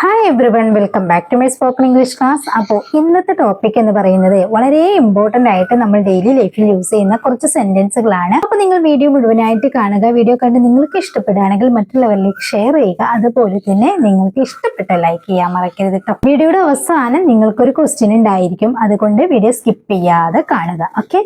Hi everyone welcome back to my spoken English class അപ്പോൾ ഇന്നത്തെ topic എന്ന് പറയുന്നത് വളരെ ഇമ്പോർട്ടന്റ് ആയിട്ട് നമ്മൾ ഡെയിലി ലൈഫിൽ യൂസ് ചെയ്യുന്ന കുറച്ച് സെന്റൻസുകളാണ് അപ്പോൾ നിങ്ങൾ വീഡിയോ മുഴുവനായിട്ട് കാണുക വീഡിയോ കണ്ട് നിങ്ങൾക്ക് ഇഷ്ടപ്പെടുകയാണെങ്കിൽ മറ്റുള്ളവരിലേക്ക് ഷെയർ ചെയ്യുക. അതുപോലെ തന്നെ നിങ്ങൾക്ക് ഇഷ്ടപ്പെട്ട ലൈക്ക് ചെയ്യാൻ മറക്കരുത് കേട്ടോ വീഡിയോയുടെ അവസാനം നിങ്ങൾക്കൊരു ക്വസ്റ്റ്യൻ ഉണ്ടായിരിക്കും. അതുകൊണ്ട് വീഡിയോ സ്കിപ്പ് ചെയ്യാതെ കാണുക ഓക്കെ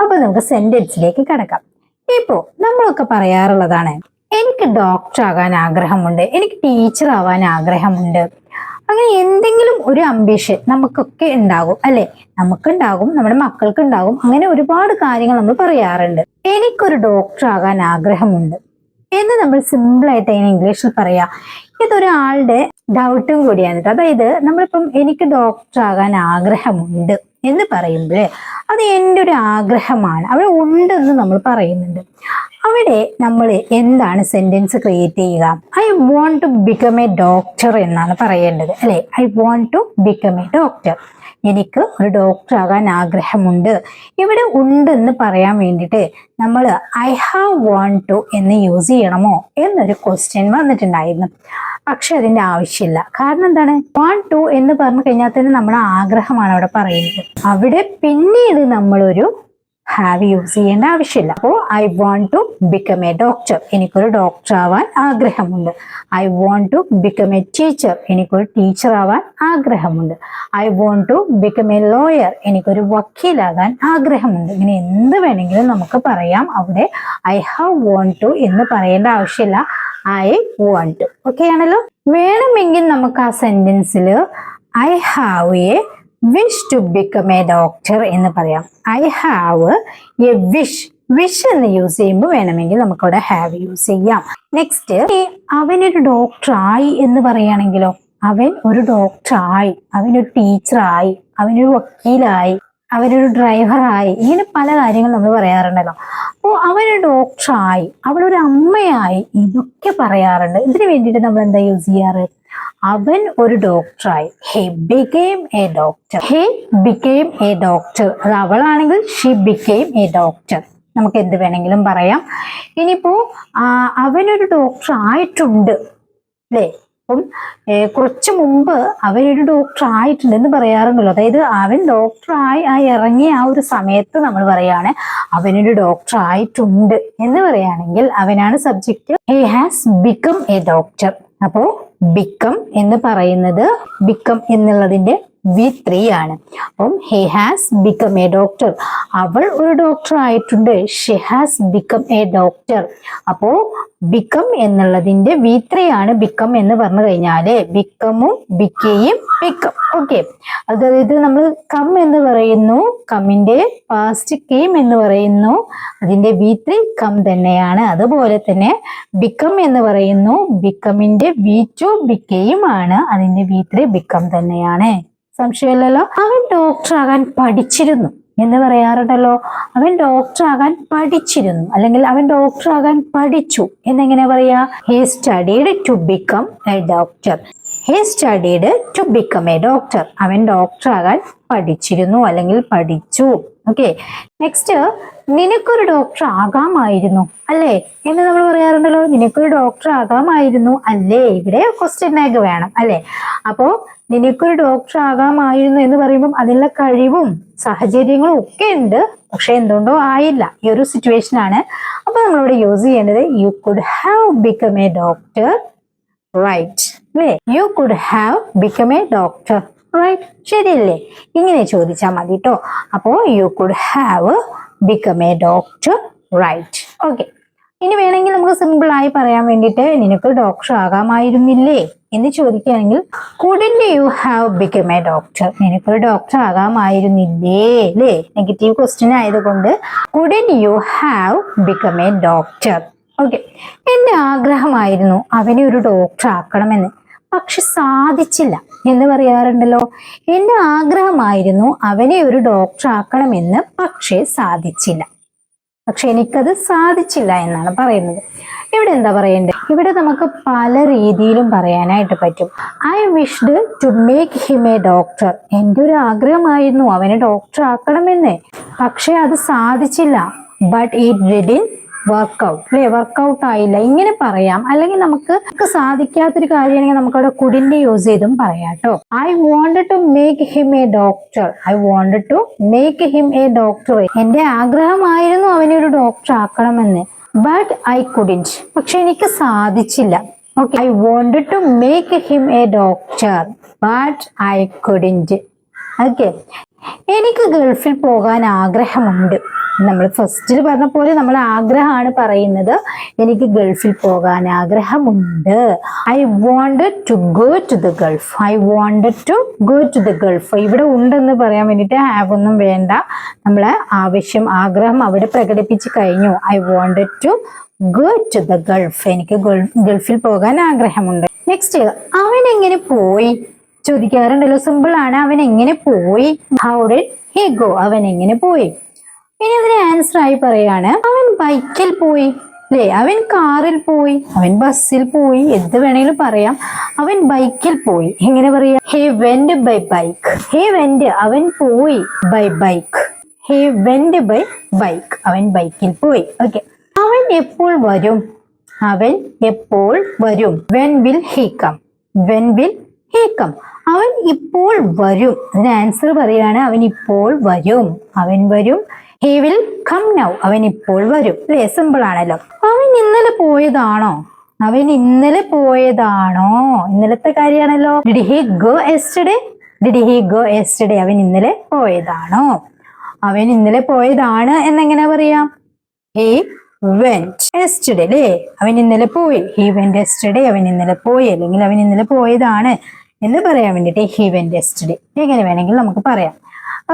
അപ്പോൾ നമുക്ക് സെന്റൻസിലേക്ക് കിടക്കാം. ഇപ്പോൾ നമ്മളൊക്കെ പറയാറുള്ളതാണ് എനിക്ക് ഡോക്ടർ ആകാൻ ആഗ്രഹമുണ്ട്. എനിക്ക് ടീച്ചർ ആവാൻ ആഗ്രഹമുണ്ട്. അങ്ങനെ എന്തെങ്കിലും ഒരു അംബിഷൻ നമുക്കൊക്കെ ഉണ്ടാകും അല്ലെ? നമുക്കുണ്ടാകും നമ്മുടെ മക്കൾക്ക് ഉണ്ടാകും അങ്ങനെ ഒരുപാട് കാര്യങ്ങൾ നമ്മൾ പറയാറുണ്ട്. എനിക്കൊരു ഡോക്ടർ ആകാൻ ആഗ്രഹമുണ്ട്. എന്ന് നമ്മൾ സിമ്പിൾ ആയിട്ട് അതിന് ഇംഗ്ലീഷിൽ പറയാ. ഇതൊരാളുടെ ഡൗട്ടും കൂടിയാണ്. അതായത് നമ്മളിപ്പം എനിക്ക് ഡോക്ടർ ആകാൻ ആഗ്രഹമുണ്ട്. എന്ന് പറയുമ്പോൾ അത് എന്റെ ഒരു ആഗ്രഹമാണ്. അവിടെ ഉണ്ടെന്ന് നമ്മൾ പറയുന്നുണ്ട്. അവിടെ നമ്മൾ എന്താണ് സെന്റൻസ് ക്രിയേറ്റ് ചെയ്യുക? I want to become a doctor എന്നാണ് പറയേണ്ടത് അല്ലെ? I want to become a doctor എനിക്ക് ഒരു ഡോക്ടർ ആകാൻ ആഗ്രഹമുണ്ട്. ഇവിടെ ഉണ്ടെന്ന് പറയാൻ വേണ്ടിയിട്ട് നമ്മൾ ഐ ഹാവ് വോണ്ട് ടു എന്ന് യൂസ് ചെയ്യണമോ എന്നൊരു ക്വസ്റ്റ്യൻ വന്നിട്ടുണ്ടായിരുന്നു. പക്ഷെ അതിന്റെ ആവശ്യമില്ല. കാരണം എന്താണ്? വൺ ടു എന്ന് പറഞ്ഞു കഴിഞ്ഞാൽ തന്നെ നമ്മുടെ ആഗ്രഹമാണ് അവിടെ പറയുന്നത്. അവിടെ പിന്നീട് നമ്മളൊരു ഹാവ് യൂസ് ചെയ്യേണ്ട ആവശ്യമില്ല. അപ്പോൾ I want to become a doctor എനിക്കൊരു ഡോക്ടർ ആവാൻ ആഗ്രഹമുണ്ട്. I want to become a teacher എനിക്കൊരു ടീച്ചർ ആവാൻ ആഗ്രഹമുണ്ട്. I want to become a lawyer എനിക്കൊരു വക്കീലാകാൻ ആഗ്രഹമുണ്ട്. ഇങ്ങനെ എന്ത് വേണമെങ്കിലും നമുക്ക് പറയാം. അവിടെ ഐ ഹാവ് വോണ്ട് ടു എന്ന് പറയേണ്ട ആവശ്യമില്ല. ഐ വോണ്ട് ഓക്കെ ആണല്ലോ? വേണമെങ്കിൽ നമുക്ക് ആ സെന്റൻസിൽ I have a wish to become a doctor എന്ന് പറയാം. I have a wish wish എന്ന് യൂസ് ചെയ്യുമ്പോൾ വേണമെങ്കിൽ നമുക്കവിടെ ഹാവ് യൂസ് ചെയ്യാം. നെക്സ്റ്റ് അവനൊരു ഡോക്ടർ ആയി എന്ന് പറയുകയാണെങ്കിലോ അവൻ ഒരു ഡോക്ടർ ആയി അവനൊരു ടീച്ചറായി അവനൊരു വക്കീലായി അവനൊരു ഡ്രൈവറായി ഇങ്ങനെ പല കാര്യങ്ങൾ നമ്മൾ പറയാറുണ്ടല്ലോ. അപ്പോൾ അവരൊരു ഡോക്ടറായി അവളൊരു അമ്മയായി ഇതൊക്കെ പറയാറുണ്ട്. ഇതിനു വേണ്ടിയിട്ട് നമ്മൾ എന്താ യൂസ് ചെയ്യാറ്? അവൻ ഒരു ഡോക്ടറായി he became a doctor he became a doctor അത് അവളാണെങ്കിൽ ഷി ബിക്കെയിം എ ഡോക്ടർ നമുക്ക് എന്ത് വേണമെങ്കിലും പറയാം. ഇനിയിപ്പോ അവനൊരു ഡോക്ടർ ആയിട്ടുണ്ട്. അല്ലേ? അപ്പം കുറച്ച് മുമ്പ് അവനൊരു ഡോക്ടർ ആയിട്ടുണ്ട് എന്ന് പറയാറുണ്ടല്ലോ. അതായത് അവൻ ഡോക്ടറായി ആ ഇറങ്ങിയ ആ ഒരു സമയത്ത് നമ്മൾ പറയാണ് അവനൊരു ഡോക്ടർ ആയിട്ടുണ്ട് എന്ന് പറയുകയാണെങ്കിൽ അവനാണ് subject he has become a doctor അപ്പോ ബിക്കം എന്ന് പറയുന്നത് ബിക്കം എന്നുള്ളതിന്റെ വി ത്രീ ആണ്. അപ്പം he has become a doctor അവൾ ഒരു ഡോക്ടർ ആയിട്ടുണ്ട്. She has become a doctor അപ്പോ ബിക്കം എന്നുള്ളതിന്റെ വി ത്രീ ആണ് ബിക്കം എന്ന് പറഞ്ഞു കഴിഞ്ഞാൽ ബിക്കമും ബിക്കയും ബിക്കം ഓക്കെ അതായത് നമ്മൾ കം എന്ന് പറയുന്നു കമ്മിന്റെ പാസ്റ്റ് കെയിം എന്ന് പറയുന്നു അതിന്റെ വി ത്രീ കം തന്നെയാണ്. അതുപോലെ തന്നെ ബിക്കം എന്ന് പറയുന്നു ബിക്കമിന്റെ വി ടു ബിക്കയും ആണ് അതിന്റെ വി ത്രീ ബിക്കം തന്നെയാണ്. സംശയമില്ലല്ലോ. അവൻ ഡോക്ടർ ആകാൻ പഠിച്ചിരുന്നു. എന്ന് പറയാറുണ്ടല്ലോ. അവൻ ഡോക്ടർ ആകാൻ പഠിച്ചിരുന്നു. അല്ലെങ്കിൽ അവൻ ഡോക്ടർ ആകാൻ പഠിച്ചു. എന്നെങ്ങനെ പറയാ? He studied to become a doctor he studied to become a doctor അവൻ ഡോക്ടർ ആകാൻ പഠിച്ചിരുന്നു അല്ലെങ്കിൽ പഠിച്ചു. ഓക്കെ നെക്സ്റ്റ് നിനക്കൊരു ഡോക്ടർ ആകാമായിരുന്നു. അല്ലേ? എന്ന് നമ്മൾ പറയാറുണ്ടല്ലോ. നിനക്കൊരു ഡോക്ടർ ആകാമായിരുന്നു. അല്ലേ? ഇവിടെ ക്വസ്റ്റ്യൻ ടാഗ് വേണം. അല്ലേ? അപ്പോ നിനക്കൊരു ഡോക്ടർ ആകാമായിരുന്നു എന്ന് പറയുമ്പോൾ അതിനുള്ള കഴിവും സാഹചര്യങ്ങളും ഒക്കെ ഉണ്ട്. പക്ഷെ എന്തുകൊണ്ടോ ആയില്ല. ഈ ഒരു സിറ്റുവേഷൻ ആണ്. അപ്പൊ നമ്മളിവിടെ യൂസ് ചെയ്യേണ്ടത് you could have become a doctor right അല്ലേ? You could have become a doctor right ശരിയല്ലേ? ഇങ്ങനെ ചോദിച്ചാൽ മതി കേട്ടോ അപ്പോൾ you could have become a doctor right okay ഇനി വേണമെങ്കിൽ നമുക്ക് സിമ്പിൾ ആയി പറയാൻ വേണ്ടിട്ട് നിനക്ക് ഡോക്ടർ ആകാമായിരുന്നില്ലേ? എന്ന് ചോദിക്കുകയാണെങ്കിൽ couldn't you have become a doctor നിനക്ക് ഡോക്ടർ ആകാമായിരുന്നില്ലേ? അല്ലേ? നെഗറ്റീവ് ക്വസ്റ്റ്യൻ ആയതുകൊണ്ട് couldn't you have become a doctor okay എന്റെ ആഗ്രഹമായിരുന്നു അവനെ ഒരു ഡോക്ടർ ആക്കണമെന്ന്. പക്ഷെ സാധിച്ചില്ല. എന്ന് പറയാറുണ്ടല്ലോ? എന്റെ ആഗ്രഹമായിരുന്നു അവനെ ഒരു ഡോക്ടർ ആക്കണമെന്ന് പക്ഷേ സാധിച്ചില്ല. പക്ഷെ എനിക്കത് സാധിച്ചില്ല എന്നാണ് പറയുന്നത്. ഇവിടെ എന്താ പറയേണ്ടത് ഇവിടെ നമുക്ക് പല രീതിയിലും പറയാനായിട്ട് പറ്റും. I wished to make him a doctor എന്റെ ഒരു ആഗ്രഹമായിരുന്നു അവനെ ഡോക്ടർ ആക്കണമെന്ന്. പക്ഷെ അത് സാധിച്ചില്ല. But it didn't work out അല്ലെ? വർക്കൗട്ട് ആയില്ല. ഇങ്ങനെ പറയാം. അല്ലെങ്കിൽ നമുക്ക് നമുക്ക് സാധിക്കാത്തൊരു കാര്യമാണെങ്കിൽ നമുക്ക് അവിടെ കുടിന്റെ യൂസ് ചെയ്തും പറയാം കേട്ടോ I want to make him a doctor I want to make him a doctor എന്റെ ആഗ്രഹമായിരുന്നു അവനെ ഒരു ഡോക്ടർ ആക്കണമെന്ന്. ബട്ട് ഐ കുഡിന്റ് പക്ഷെ എനിക്ക് സാധിച്ചില്ല. Okay I want to make him a doctor but I couldn't okay എനിക്ക് ഗൾഫിൽ പോകാൻ ആഗ്രഹമുണ്ട്. നമ്മൾ ഫസ്റ്റിൽ പറഞ്ഞ പോലെ നമ്മൾ ആഗ്രഹമാണ് പറയുന്നത് എനിക്ക് ഗൾഫിൽ പോകാൻ ആഗ്രഹമുണ്ട്. I want to go to the Gulf I want to go to the Gulf ഇവിടെ ഉണ്ടെന്ന് പറയാൻ വേണ്ടിയിട്ട് ഹാവ് ഒന്നും വേണ്ട. നമ്മൾ ആവശ്യം ആഗ്രഹം അവിടെ പ്രകടിപ്പിച്ച് കഴിഞ്ഞു. I want to go to the Gulf എനിക്ക് ഗൾഫിൽ പോകാൻ ആഗ്രഹമുണ്ട്. നെക്സ്റ്റ് അവൻ എങ്ങനെ പോയി? ചോദിക്കാറുണ്ടല്ലോ സിമ്പിൾ ആണ് അവൻ എങ്ങനെ പോയി? ഹൗ ഡിഡ് ഗോ അവൻ എങ്ങനെ പോയി? ഇനി അതിന് ആൻസർ ആയി പറയാണ് അവൻ ബൈക്കിൽ പോയി അല്ലേ അവൻ കാറിൽ പോയി അവൻ ബസ്സിൽ പോയി എന്ത് വേണേലും പറയാം. അവൻ ബൈക്കിൽ പോയി. എങ്ങനെ പറയാ? He went by bike he went അവൻ പോയി by bike he went by bike അവൻ ബൈക്കിൽ പോയി. ഓക്കെ അവൻ എപ്പോൾ വരും? അവൻ എപ്പോൾ വരും? When will he come when will he come അവൻ ഇപ്പോൾ വരും. അതിന് ആൻസർ പറയുകയാണ് അവൻ ഇപ്പോൾ വരും. അവൻ വരും. ഹി വിൽ കം നൗ അവൻ ഇപ്പോൾ വരും. അല്ലേ? സിമ്പിൾ ആണല്ലോ. അവൻ ഇന്നലെ പോയതാണോ? അവൻ ഇന്നലെ പോയതാണോ? ഇന്നലത്തെ കാര്യമാണല്ലോ. Did he go yesterday did he go yesterday അവൻ ഇന്നലെ പോയതാണോ? അവൻ ഇന്നലെ പോയതാണ് എന്നെങ്ങനെ പറയാം? ഹി വെന്റ് എസ്റ്റഡേ അല്ലേ? അവൻ ഇന്നലെ പോയി. ഹി വെന്റ് എസ്റ്റഡേ അവൻ ഇന്നലെ പോയി. അല്ലെങ്കിൽ അവൻ ഇന്നലെ പോയതാണ്. എന്ന് പറയാൻ വേണ്ടിയിട്ട് ഹി വെൻ എസ്റ്റഡേ എങ്ങനെ വേണമെങ്കിൽ നമുക്ക് പറയാം.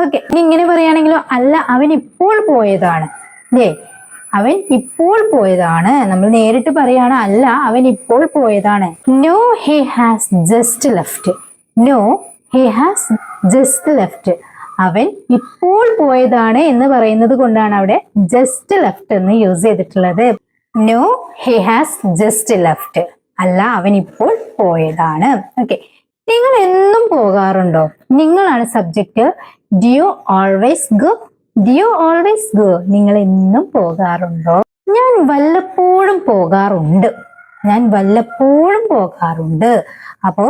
ഓക്കെ ഇങ്ങനെ പറയുകയാണെങ്കിലോ അല്ല അവൻ ഇപ്പോൾ പോയതാണ്. അല്ലേ അവൻ ഇപ്പോൾ പോയതാണ്. നമ്മൾ നേരിട്ട് പറയാണ് അല്ല അവൻ ഇപ്പോൾ പോയതാണ്. No he has just left no he has just left അവൻ ഇപ്പോൾ പോയതാണ് എന്ന് പറയുന്നത് കൊണ്ടാണ് അവിടെ ജസ്റ്റ് ലെഫ്റ്റ് എന്ന് യൂസ് ചെയ്തിട്ടുള്ളത്. No he has just left അല്ല അവൻ ഇപ്പോൾ പോയതാണ്. ഓക്കെ നിങ്ങൾ എന്നും പോകാറുണ്ടോ? നിങ്ങളാണ് subject do you always go do you always go നിങ്ങൾ എന്നും പോകാറുണ്ടോ? ഞാൻ വല്ലപ്പോഴും പോകാറുണ്ട്. ഞാൻ വല്ലപ്പോഴും പോകാറുണ്ട്. അപ്പോ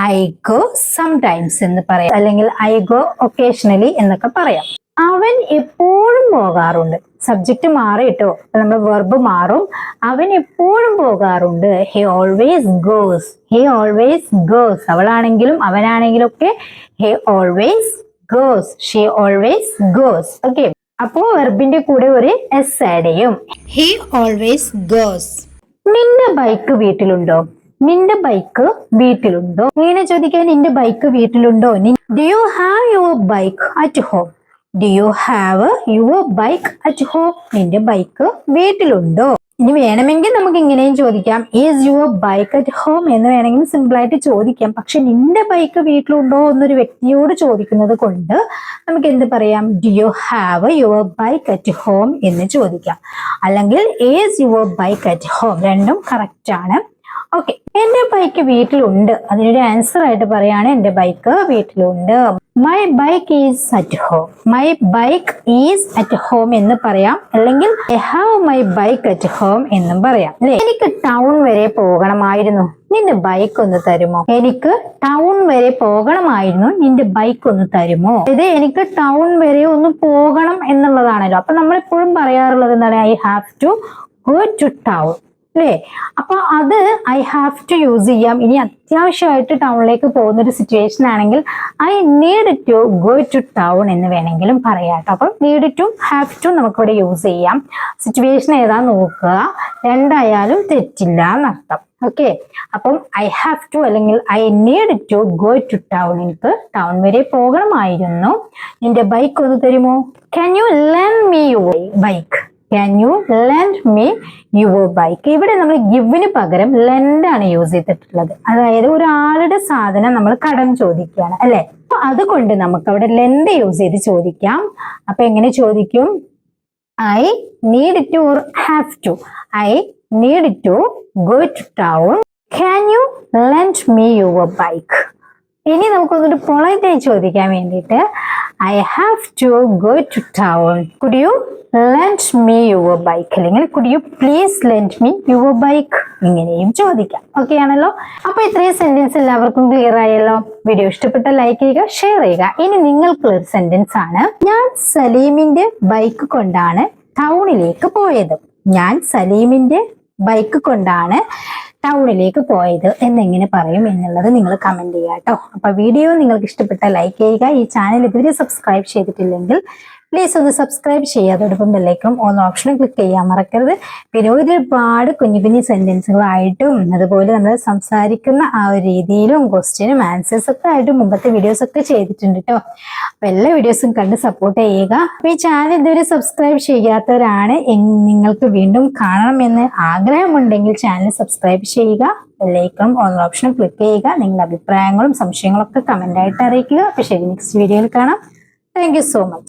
ഐ ഗോ സംടൈംസ് എന്ന് പറയാം. അല്ലെങ്കിൽ ഐ ഗോ ഒക്കേഷണലി എന്നൊക്കെ പറയാം. അവൻ എപ്പോഴും പോകാറുണ്ട്. സബ്ജക്റ്റ് മാറിയിട്ടോ നമ്മൾ വെർബ് മാറും. അവൻ എപ്പോഴും പോകാറുണ്ട്. He always goes he always goes അവളാണെങ്കിലും അവനാണെങ്കിലും ഒക്കെ he always goes she always goes okay അപ്പോ വെർബിന്റെ കൂടെ ഒരു എസ് ആഡ് ചെയ്യും. ഹി ഓൾവേസ് ഗോസ് നിന്റെ ബൈക്ക് വീട്ടിലുണ്ടോ? നിന്റെ ബൈക്ക് വീട്ടിലുണ്ടോ? ഇങ്ങനെ ചോദിക്കാൻ നിന്റെ ബൈക്ക് വീട്ടിലുണ്ടോ? Do you have your bike at home do you have your bike at home നിന്റെ ബൈക്ക് വീട്ടിലുണ്ടോ? ഇനി വേണമെങ്കിൽ നമുക്ക് ഇങ്ങനെയും ചോദിക്കാം. Is your bike at home എന്ന് വേണമെങ്കിൽ സിമ്പിൾ ആയിട്ട് ചോദിക്കാം. പക്ഷെ നിന്റെ ബൈക്ക് വീട്ടിലുണ്ടോ എന്നൊരു വ്യക്തിയോട് ചോദിക്കുന്നത് കൊണ്ട് നമുക്ക് എന്ത് പറയാം? Do you have your bike at home എന്ന് ചോദിക്കാം. അല്ലെങ്കിൽ is your bike at home രണ്ടും കറക്റ്റ് ആണ്. ഓക്കെ എന്റെ ബൈക്ക് വീട്ടിലുണ്ട്. അതിനൊരു ആൻസർ ആയിട്ട് പറയാണ് എന്റെ ബൈക്ക് വീട്ടിലുണ്ട്. My bike is at home my bike is at home എന്ന് പറയാം. അല്ലെങ്കിൽ I have my bike at home എന്നും പറയാം. അല്ലെ? എനിക്ക് ടൗൺ വരെ പോകണമായിരുന്നു. നിന്റെ ബൈക്ക് ഒന്ന് തരുമോ? എനിക്ക് ടൗൺ വരെ പോകണമായിരുന്നു. നിന്റെ ബൈക്ക് ഒന്ന് തരുമോ? ഇത് എനിക്ക് ടൗൺ വരെ ഒന്ന് പോകണം എന്നുള്ളതാണല്ലോ. അപ്പൊ നമ്മൾ എപ്പോഴും പറയാറുള്ളത് എന്താണ്? I have to go to town അല്ലേ? അപ്പൊ അത് ഐ ഹാവ് ടു യൂസ് ചെയ്യാം. ഇനി അത്യാവശ്യമായിട്ട് ടൗണിലേക്ക് പോകുന്ന ഒരു സിറ്റുവേഷൻ ആണെങ്കിൽ I need to go to town എന്ന് വേണമെങ്കിലും പറയാം കേട്ടോ. അപ്പം നീഡ് ടു ഹാവ് ടു നമുക്കിവിടെ യൂസ് ചെയ്യാം. സിറ്റുവേഷൻ ഏതാ നോക്കുക. രണ്ടായാലും തെറ്റില്ല എന്നർത്ഥം. ഓക്കെ അപ്പം ഐ ഹാവ് ടു അല്ലെങ്കിൽ I need to go to town എനിക്ക് ടൗൺ വരെ പോകണമായിരുന്നു. നിന്റെ ബൈക്ക് ഒന്ന് തരുമോ? Can you learn me your bike can you lend me your bike ഇവിടെ നമ്മൾ ഗിവിന് പകരം ലെൻഡ് ആണ് യൂസ് ചെയ്തിട്ടുള്ളത്. അതായത് ഒരാളുടെ സാധനം നമ്മൾ കടം ചോദിക്കുകയാണ് അല്ലെ? അപ്പൊ അതുകൊണ്ട് നമുക്ക് അവിടെ ലെൻഡ് യൂസ് ചെയ്ത് ചോദിക്കാം. അപ്പൊ എങ്ങനെ ചോദിക്കും? I need to or have to I need to go to town can you lend me your bike ഇനി നമുക്കൊന്നൊരു പൊളൈറ്റായി ചോദിക്കാൻ വേണ്ടിയിട്ട് I have to go to town could you lend me your bike അല്ലെങ്കിൽ could you please lend me your bike ഇങ്ങനെയും ചോദിക്കാം. Okay ആണല്ലോ? അപ്പൊ ഇത്രയും സെന്റൻസ് എല്ലാവർക്കും ക്ലിയർ ആയല്ലോ? വീഡിയോ ഇഷ്ടപ്പെട്ട ലൈക്ക് ചെയ്യുക ഷെയർ ചെയ്യുക. ഇനി നിങ്ങൾക്കുള്ള ഒരു സെന്റൻസ് ആണ്. ഞാൻ സലീമിന്റെ ബൈക്ക് കൊണ്ടാണ് ടൗണിലേക്ക് പോയത്. ഞാൻ സലീമിന്റെ ബൈക്ക് കൊണ്ടാണ് ടൗണിലേക്ക് പോയത് എന്നെങ്ങനെ പറയും എന്നുള്ളത് നിങ്ങൾ കമന്റ് ചെയ്യാം കേട്ടോ അപ്പൊ വീഡിയോ നിങ്ങൾക്ക് ഇഷ്ടപ്പെട്ട ലൈക്ക് ചെയ്യുക. ഈ ചാനൽ ഇതുവരെ സബ്സ്ക്രൈബ് ചെയ്തിട്ടില്ലെങ്കിൽ പ്ലീസ് ഒന്ന് സബ്സ്ക്രൈബ് ചെയ്യുക അതോടൊപ്പം ബെല്ലൈക്കും ഓൺ ഓപ്ഷനും ക്ലിക്ക് ചെയ്യാൻ മറക്കരുത്. പിന്നെ ഒരുപാട് കുഞ്ഞു കുഞ്ഞു സെന്റൻസുകളായിട്ടും അതുപോലെ നമ്മൾ സംസാരിക്കുന്ന ആ ഒരു രീതിയിലും ക്വസ്റ്റ്യനും ആൻസേഴ്സ് ഒക്കെ ആയിട്ടും മുമ്പത്തെ വീഡിയോസ് ഒക്കെ ചെയ്തിട്ടുണ്ട് കേട്ടോ അപ്പൊ എല്ലാ വീഡിയോസും കണ്ട് സപ്പോർട്ട് ചെയ്യുക. ഈ ചാനൽ ഇതുവരെ സബ്സ്ക്രൈബ് ചെയ്യാത്തവരാണ് നിങ്ങൾക്ക് വീണ്ടും കാണണമെന്ന് ആഗ്രഹമുണ്ടെങ്കിൽ ചാനൽ സബ്സ്ക്രൈബ് ചെയ്യുക. ബെല്ലൈക്കണം ഓൺ ഓപ്ഷനും ക്ലിക്ക് ചെയ്യുക. നിങ്ങളുടെ അഭിപ്രായങ്ങളും സംശയങ്ങളും ഒക്കെ കമന്റ് ആയിട്ട് അറിയിക്കുക. അപ്പൊ ശരി നെക്സ്റ്റ് വീഡിയോയിൽ കാണാം. Thank so much